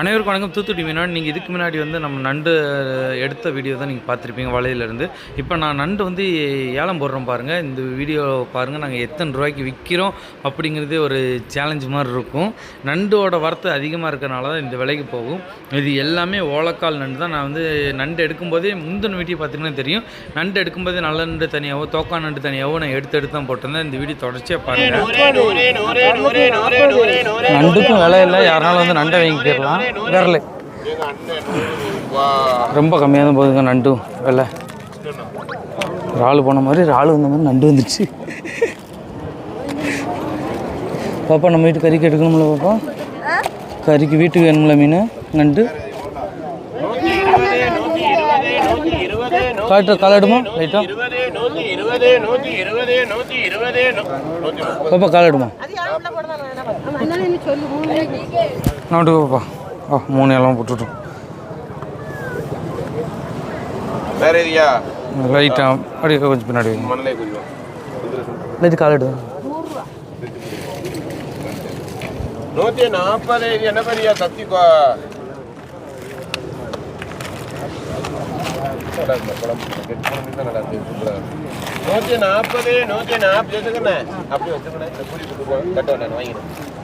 அனைவருக்கும் வணக்கம். தூத்துக்குடி மீனாடு நீங்கள் இதுக்கு முன்னாடி வந்து நம்ம நண்டு எடுத்த வீடியோ தான் நீங்கள் பார்த்துருப்பீங்க வலையிலேருந்து. இப்போ நான் நண்டு வந்து ஏலம் போடுறோம் பாருங்கள் இந்த வீடியோ பாருங்கள் நாங்கள் எத்தனை ரூபாய்க்கு விற்கிறோம் அப்படிங்கிறதே ஒரு சேலஞ்ச் மாதிரி இருக்கும். நண்டோட வரத்து அதிகமாக இருக்கிறனால தான் இந்த விலைக்கு போகும். இது எல்லாமே ஓலக்கால் நண்டு தான். நான் வந்து நண்டு எடுக்கும்போதே முந்தின வீடியோ பார்த்தீங்கன்னா தெரியும். நண்டு எடுக்கும்போதே நல்ல நண்டு தனியாகவோ தோக்கா நண்டு தனியாகவோ நான் எடுத்து எடுத்து தான் போட்டிருந்தேன். இந்த வீடியோ தொடர்ச்சியாக பாருங்கள் நண்டுக்கும் விலை இல்லை. யாருனாலும் வந்து நண்டை வாங்கிக்கிறலாம் விரல. ரொம்ப கம்மியாக தான் போகுதுங்க நண்டும் விலை. இறால் போன மாதிரி இறால் வந்த மாதிரி நண்டு வந்துச்சு பாப்பா நம்ம வீட்டு கறிக்கு எடுக்கணும்ல பாப்பா? கறிக்கு வீட்டுக்கு வேணும்ல மீன் நண்டு? காட்டு காலாடுமா லைட்டா? பாப்பா காலாடுமா நாட்டு பாப்பா. ஆ மூணு எல்லாம் போட்டுட்டோம். வேற ஏரியா லைட்டா அப்படியே கொஞ்சம் பின்னாடி மண்ணே கொஞ்சம். இது கால் எடுத்து நூற்றி நாற்பது ஏரியா என்ன பெரியா சத்திப்பா நூற்றி நாற்பது நூற்றி நாற்பது எடுத்துக்கண்ணே அப்படி வச்சுக்கண்ணே புரி கொடுப்போம்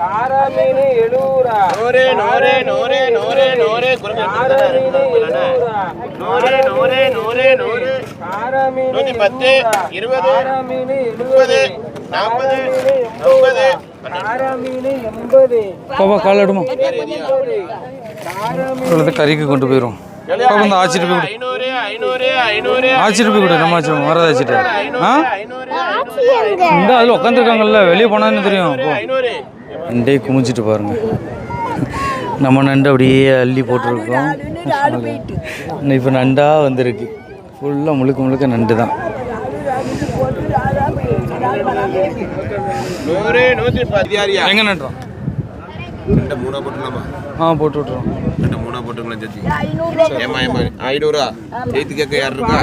பொருணும் காரா மீன் எழுபதுரூவா நூறு நூறு நூறு நூறு நூறு குறுங்க காரா மீன் எழுபதுரூவா நூறு நூறு நூறு நூறு காரா மீன் நூத்தி பத்து இருபது முப்பது எழுபது நாற்பது இவ்வளோது கறிக்கு கொண்டு போயிடும் பாப்பா இந்த ஆச்சிட்டு போய் கொடு. ஐநூறு ஐநூறு ஐநூறு. ஆச்சிட்டு போய் கொடு நம்ம ஆச்சு மரத ஆச்சிட்டு. ஆ? ஐநூறு இந்த அதில் உட்காந்துருக்காங்கல்ல வெளியே போனான்னு தெரியும். நண்டே குமிச்சிட்டு பாருங்க. நம்ம நண்டு அப்படியே அள்ளி போட்டிருக்கோம். இப்போ நண்டாக வந்திருக்கு. ஃபுல்லாக முழுக்க முழுக்க நண்டு தான். எங்கே நட்டுறோம்? ஆ போட்டு விட்றோம் ரெண்டு மூணா போட்டுக்கலாம் ஜத்தி ஏமா ஏமா ஐநூறா எய்த்து கேட்க யார் இருக்கா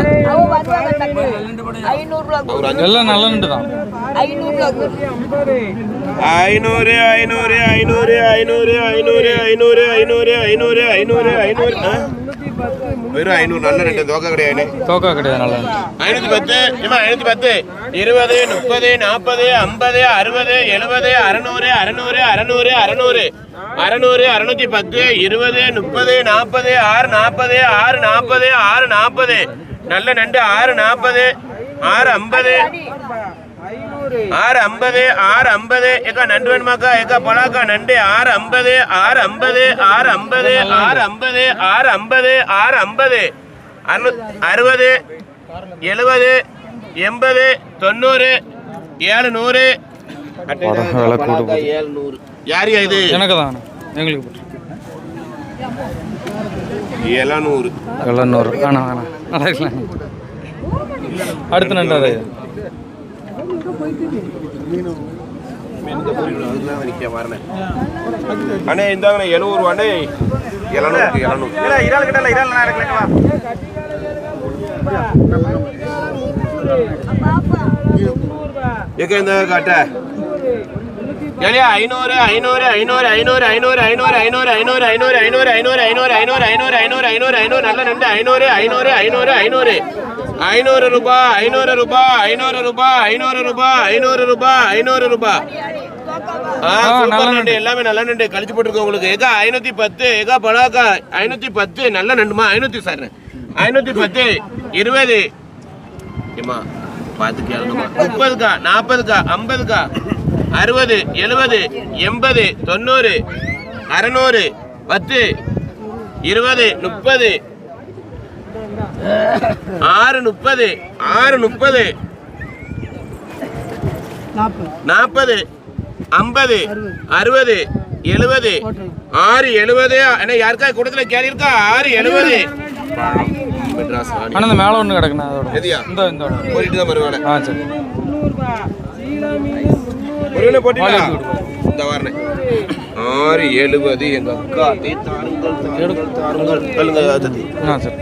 எல்லாம் நல்ல நண்டு தான் ஐநூறு ஐநூறு ஐநூறு ஐநூறு ஐநூறு ஐநூறு ஐநூறு ஐநூறு ஐநூறு ஐநூறு? வெறும் ஐநூறு நல்ல ரெண்டு தோக்கை கிடையாது தோக்கா கிடையாது நல்ல ஐநூத்தி பத்து ஏமா ஐநூத்தி பத்து இருபது முப்பது நாற்பது ஐம்பது அறுபது எழுபது அறநூறு அறநூறு அறநூறு அறநூறு அறநூறு அறுநூத்தி பத்து இருபது முப்பது நாற்பது ஆறு நாற்பது ஆறு நாற்பது ஆறு நாற்பது. நல்ல நண்டு ஆறு நாற்பது ஆறு ஐம்பது. ஆறு ஐம்பது ஆறு ஐம்பது. ஏக்கா நண்டு வேணுமாக்கா? ஏக்கா பலாக்கா? நண்டு ஆறு ஐம்பது ஆறு ஐம்பது ஆறு ஐம்பது ஆறு ஐம்பது ஆறு ஐம்பது ஆறு ஐம்பது. அறு அறுபது எழுபது எண்பது தொண்ணூறு நூறு. ஏழு நூறு யாரியா இது? எனக்கு தான் எங்களுக்கு போட்டு. எழுநூறு எழுநூறு ஆனா ஆனா நல்லா இருக்கலாம் அடுத்து நன்றாது அண்ணே இந்தாங்கண்ணே எழுநூறுவாண்ணே எழுநூறு எழுநூறு இறால் கிட்ட இல்லை இறால் நான் இருக்கலங்களா காட்ட? ஏலியா ஐநூறு ஐநூறு ஐநூறு ஐநூறு ஐநூறு ஐநூறு ஐநூறு ஐநூறு ஐநூறு ஐநூறு ஐநூறு ஐநூறு ஐநூறு ஐநூறு ஐநூறு ஐநூறு ஐநூறு நல்ல ரெண்டு ஐநூறு ஐநூறு ஐநூறு ஐநூறு ஐநூறு ரூபாய் ஐநூறு ரூபாய் ஐநூறு ரூபாய் ஐநூறு ரூபாய் ஐநூறு ரூபாய் ஐநூறு ரூபாய் நண்டு எல்லாமே நல்ல நண்டு கழிச்சு போட்டுருக்கோம் உங்களுக்கு ஏகா ஐநூத்தி பத்து ஏகா பலாக்கா ஐநூத்தி பத்து நல்ல நண்டுமா ஐநூத்தி சார் ஐநூத்தி பத்து இருபது பார்த்து கேளுங்கம்மா முப்பதுக்கா நாற்பதுக்கா ஐம்பதுக்கா அறுபது எழுபது எண்பது தொண்ணூறு அறநூறு பத்து இருபது முப்பது ஆறு முப்பது ஆறு முப்பது நாற்பது ஐம்பது அறுபது எழுபது ஆறு எழுபது அண்ணா யாருக்கா கூட்டத்தில் கேள்வி இருக்கா ஆறு எழுபது. இந்த மேலே ஒன்று கிடக்குண்ணா அதோட. போயிட்டு தான் ஆ சரி. ஒருவனே போட்டீங்களா இந்த வாரனே ஆறு எழுபது எங்க அக்கா தீ தாருங்கள் தாருங்கள் தாருங்கள் சார்.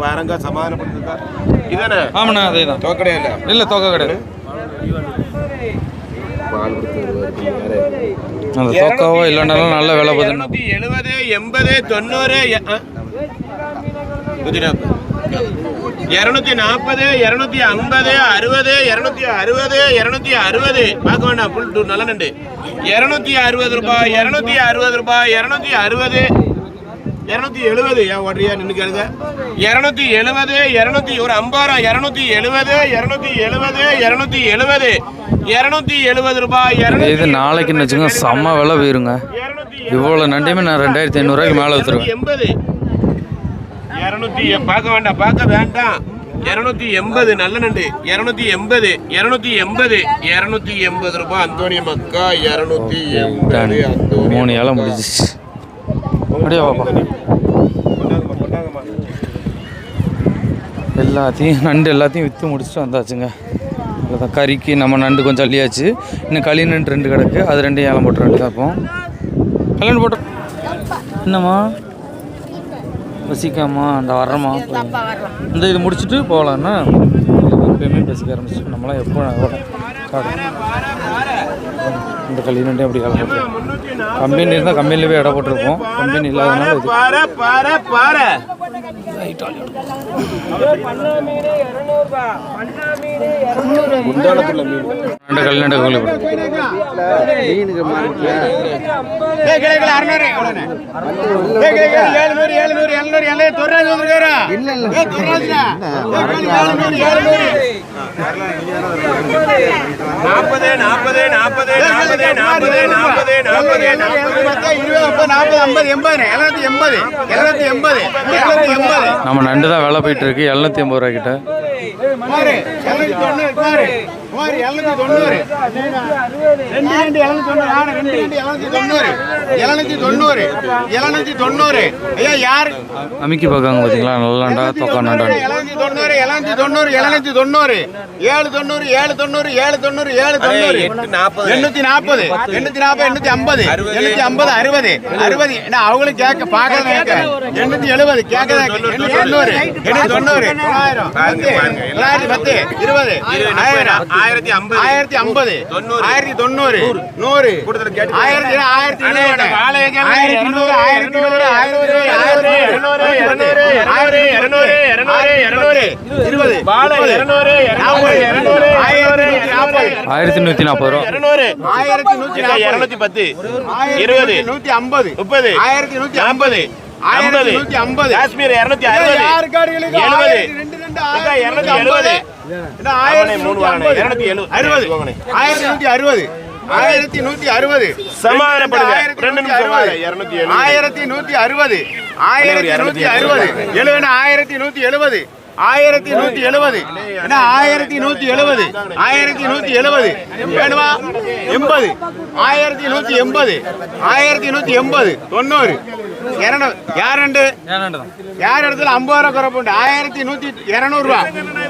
பாருங்க ஆமாண்ணா அதே தான் தொகை இல்லை தொகை கிடையாது. பால் இல்லைனாலும் நல்ல விலை பதினூத்தி எழுபது எண்பது தொண்ணூறு குஜராத் இருநூத்தி நாற்பது இருநூத்தி ஐம்பது அறுபது இருநூத்தி அறுபது இருநூத்தி அறுபது. பார்க்க வேண்டாம் புல் டூ நல்ல நண்டு இருநூத்தி அறுபது ரூபாய் இருநூத்தி அறுபது ரூபாய் இருநூத்தி அறுபது. இருநூத்தி எழுபது ஏன் ஓடுறியா? நின்று கேளுங்க. இருநூத்தி எழுபது இருநூத்தி ஒரு ஐம்பது இருநூத்தி எழுபது இருநூத்தி எழுபது இருநூத்தி எழுபது. இருநூத்தி எழுபது ரூபாய் இது நாளைக்குன்னு வச்சுக்கோங்க செம்ம விலை போயிருங்க. இவ்வளோ நண்டையுமே நான் ரெண்டாயிரத்தி ஐநூறுரூவாய்க்கு மேலே ஊற்றுருவேன் எண்பது. இருநூத்தி பார்க்க வேண்டாம் பார்க்க வேண்டாம். இருநூத்தி எண்பது நல்ல நண்டு. இருநூத்தி எண்பது இருநூத்தி எண்பது இருநூத்தி எண்பது ரூபாய். அந்தோனிய மக்கா இருநூத்தி எண்பது மூணு ஏழை முடிஞ்சிச்சு. அப்படியே எல்லாத்தையும் நண்டு எல்லாத்தையும் விற்று முடிச்சுட்டு வந்தாச்சுங்க. அவ்வளோதான் கறிக்கு நம்ம நண்டு கொஞ்சம் அள்ளியாச்சு. இன்னும் களி நண்டு ரெண்டு கிடக்கு. அது ரெண்டையும் ஏலம் போட்டு ரெண்டு தான் இப்போ கல்யாணம் போட்டு. என்னம்மா? பசிக்காமா அந்த வர்றோமா? இந்த இது முடிச்சுட்டு போகலான்னா எப்பயுமே பசிக்க ஆரம்பிச்சு நம்மளாம் எப்போ இந்த நண்டு அப்படி கிளம்ப கம்பெனி இருந்தால் கம்பெனியில் போய் இடம் போட்டிருப்போம். கம்பெனி இல்லாதனால இது கல்யாண நாற்பது நாற்பது நாற்பது நாற்பது நாற்பது நாற்பது நாற்பது நம்ம நண்டு தான் வேலை போயிட்டு இருக்கு எழுநூத்தி எண்பது ரூபா கிட்ட குமாரு, எழுநூத்தி தொண்ணூறு, குமாரு. குமாரு, எழுநூத்தி தொண்ணூறு. ரெண்டு ரெண்டு எழுநூத்தி தொண்ணூறு, ஆறு, ரெண்டு ரெண்டு எழுநூத்தி தொண்ணூறு. எழுநூத்தி தொண்ணூறு. எழுநூத்தி தொண்ணூறு. ஐயா, யாரு? அமுக்கி பார்க்காங்க பார்த்தீங்களா நல்லா நண்டா தொக்கா நண்டா எழுநூத்தி தொண்ணூறு, எழுநூத்தி தொண்ணூறு, எழுநூத்தி தொண்ணூறு. ஏழு தொண்ணூறு, ஏழு தொண்ணூறு, ஏழு தொண்ணூறு, ஏழு தொண்ணூறு. எண்ணூத்தி நாற்பது, எண்ணூத்தி நாற்பது, எண்ணூத்தி ஐம்பது, எண்ணூத்தி ஐம்பது, அறுபது, அறுபது. என்ன, அவங்களும் கேட்க பார்க்கறது கேட்க. எண்ணூத்தி எழுபது, கேட்கறதா கேட்க. எண்ணூத்தி தொண்ணூறு, எண்ணூத்தி தொண்ணூறு, தொள்ளாயிரம், பத்து, தொள்ளாயிரத்தி பத்து, இருபது, ஆயிரத்தி ஐம்பது, ஆயிரத்தி ஐம்பது, ஆயிரத்தி தொண்ணூறு, நூறு, ஆயிரத்தி ஆயிரத்தி இருநூறு, ஆயிரத்தி நூறு, ஆயிரத்தி நூறு, ஆயிரத்தி நூறு, ஆயிரத்தி இருநூறு, இருநூறு, இருநூறு, இருநூறு, இருநூறு, இருநூறு, இருபது, இருநூறு, நாற்பது, இருநூறு, ஆயிரத்தி நூத்தி நாற்பது, ஆயிரத்தி நூற்றி நாற்பது ரூபா. இருநூறு ஆயிரத்தி நூத்தி இருநூத்தி பத்து இருபது நூத்தி ஐம்பது முப்பது ஆயிரத்தி நூத்தி ஐம்பது ஆயிரத்தி நூத்தி ஐம்பது. காஷ்மீர் இருநூத்தி அறுபது. எழுபது. இருநூத்தி எழுபது. ஆயிரத்தி நூத்தி அறுபது. ஆயிரத்தி நூத்தி அறுபது. ஆயிரத்தி நூத்தி அறுபது. ஆயிரத்தி நூத்தி அறுபது. எழுபது. ஆயிரத்தி நூத்தி எழுபது. ஆயிரத்தி நூத்தி எழுபது. என்ன ஆயிரத்தி நூத்தி எழுபது? ஆயிரத்தி நூத்தி எழுபது. வேணுமா? எண்பது. ஆயிரத்தி நூத்தி எண்பது. ஆயிரத்தி நூத்தி எண்பது. தொண்ணூறு. இரநூறு யார் ரெண்டு? யார் இடத்துல ஐம்பது ரூபா குறைப்புண்டு ஆயிரத்தி நூத்தி இரநூறுவா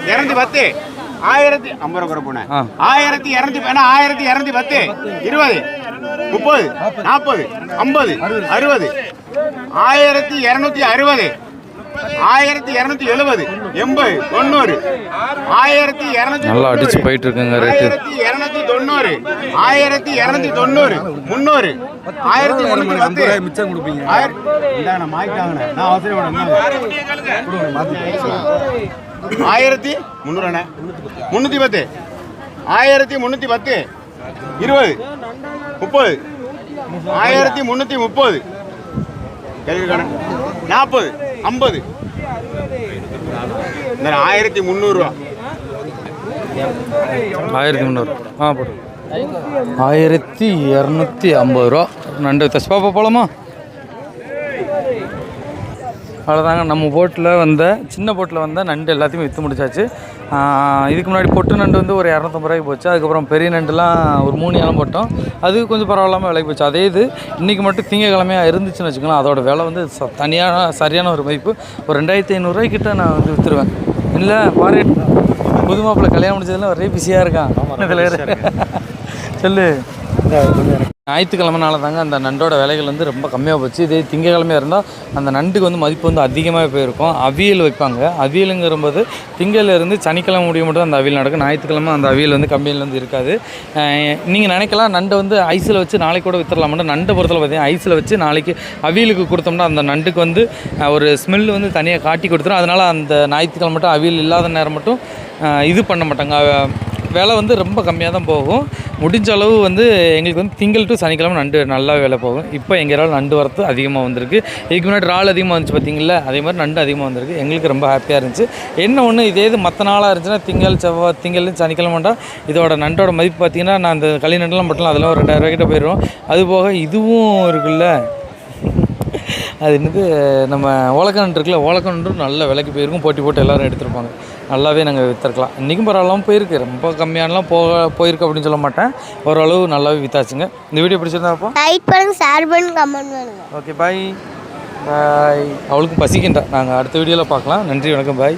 இரநூத்தி பத்து. ஆயிரத்தி ஐம்பது ரூபா குறைப்புண்ணே ஆ. ஆயிரத்தி இரநூத்தி என்ன ஆயிரத்தி இரநூத்தி பத்து? இருபது. முப்பது. நாற்பது. ஐம்பது. அறுபது. ஆயிரத்தி இரநூத்தி அறுபது. ஆயிரத்தி இரநூத்தி எழுபது எண்பது தொண்ணூறு ஆயிரத்தி இரநூத்தி நல்லா அடிச்சு போயிட்டு இருக்குங்க ஆயிரத்தி இருநூத்தி தொண்ணூறு. ஆயிரத்தி இருநூத்தி தொண்ணூறு. முன்னூறு ஆயிரத்தி முன்னூத்தி பத்து. மிச்சம் கொடுப்பீங்க. ஆயிரத்தி முந்நூறு முன்னூத்தி பத்து. ஆயிரத்தி முன்னூத்தி பத்து. இருபது. முப்பது. ஆயிரத்தி முன்னூத்தி முப்பது. நாற்பது ஐம்பது. ஆயிரத்தி முந்நூறுரூவா ஆயிரத்தி முந்நூறு. ஆ போட்டு ஆயிரத்தி இரநூத்தி ஐம்பது ரூபா. நண்டு தச்சு பாப்பா போலாமா? அவ்வளோதாங்க நம்ம போட்டில் வந்த சின்ன போட்டில் வந்த நண்டு எல்லாத்தையுமே விற்று முடிச்சாச்சு. இதுக்கு முன்னாடி பொட்டு நண்டு வந்து ஒரு இரநூத்தம்பது ரூபாய்க்கு போச்சு. அதுக்கப்புறம் பெரிய நண்டுலாம் ஒரு மூணு இலம் போட்டோம். அது கொஞ்சம் பரவாயில்லாமல் விலைக்கு போச்சு. அதே இது இன்றைக்கி மட்டும் திங்கக்கிழமையாக இருந்துச்சுன்னு வச்சுக்கோங்களேன் அதோட விலை வந்து ச தனியான சரியான ஒரு மதிப்பு. ஒரு ரெண்டாயிரத்தி ஐநூறுரூவாய்க்கிட்ட நான் வந்து விற்றுருவேன் இல்லை பாரு புது மாப்பிள்ளை கல்யாணம் முடிச்சதுல ஒரே பிஸியாக இருக்கான். இதில் சொல்லு. ஞாயிற்றுக்கிழமனால தாங்க அந்த நண்டோட விலைகள் வந்து ரொம்ப கம்மியாக போச்சு. இதே திங்கக்கிழமையாக இருந்தால் அந்த நண்டுக்கு வந்து மதிப்பு வந்து அதிகமாக போயிருக்கும். அவியல் வைப்பாங்க. அவியலுங்கிறபோது திங்கள்ல இருந்து சனிக்கிழமை முடிய மட்டும் அந்த அவியல் நடக்கும். ஞாயிற்றுக்கிழமை அந்த அவியல் வந்து கம்மியில் வந்து இருக்காது. நீங்கள் நினைக்கலாம் நண்டை வந்து ஐஸில் வச்சு நாளைக்கு கூட வித்துடலாம்னு நண்டை பொறுத்தல பார்த்தீங்கன்னா ஐஸில் வச்சு நாளைக்கு அவியலுக்கு கொடுத்தோம்னா அந்த நண்டுக்கு வந்து ஒரு ஸ்மெல் வந்து தனியாக காட்டி கொடுத்துரும். அதனால் அந்த ஞாயிற்றுக்கிழமை மட்டும் அவியல் இல்லாத நேரம் மட்டும் இது பண்ண மாட்டாங்க. விலை வந்து ரொம்ப கம்மியாக தான் போகும். முடிஞ்ச அளவு வந்து எங்களுக்கு வந்து திங்கள் டு சனிக்கிழமை நண்டு நல்லா வேலை போகும். இப்போ எங்கள் நண்டு வரத்து அதிகமாக வந்திருக்கு. இதுக்கு முன்னாடி இறால் அதிகமாக வந்துச்சு பார்த்தீங்களா அதே மாதிரி நண்டு அதிகமாக வந்திருக்கு. எங்களுக்கு ரொம்ப ஹாப்பியாக இருந்துச்சு. என்ன ஒன்று இதே இது மற்ற நாளாக இருந்துச்சுன்னா திங்கள் செவ்வாய் திங்கள் சனிக்கிழமைண்டா இதோட நண்டோட மதிப்பு பார்த்தீங்கன்னா நான் அந்த களி நண்டுலாம் மட்டும் அதெல்லாம் ஒரு ரெண்டாயிரம் ரூபாய்க்கிட்ட போயிடும் அது போக இதுவும் இருக்குல்ல அது என்னது நம்ம ஓலக்கன்று இருக்குல்ல ஓலக்கன்றும் நல்ல விலைக்கு போயிருக்கும். போட்டி போட்டு எல்லாரும் எடுத்துருப்பாங்க நல்லாவே நாங்கள் விற்றுருக்கலாம் இன்றைக்கும் பரவாயில்லாமல் போயிருக்கு. ரொம்ப கம்மியானலாம் போக போயிருக்கு அப்படின்னு சொல்ல மாட்டேன். ஓரளவு நல்லாவே வித்தாச்சுங்க. இந்த வீடியோ பிடிச்சிருந்தா அப்போ? Like share comment okay bye. Bye. அவளுக்கும் பசிக்கின்றா. நாங்கள் அடுத்த வீடியோவில் பார்க்கலாம். நன்றி வணக்கம் பாய்.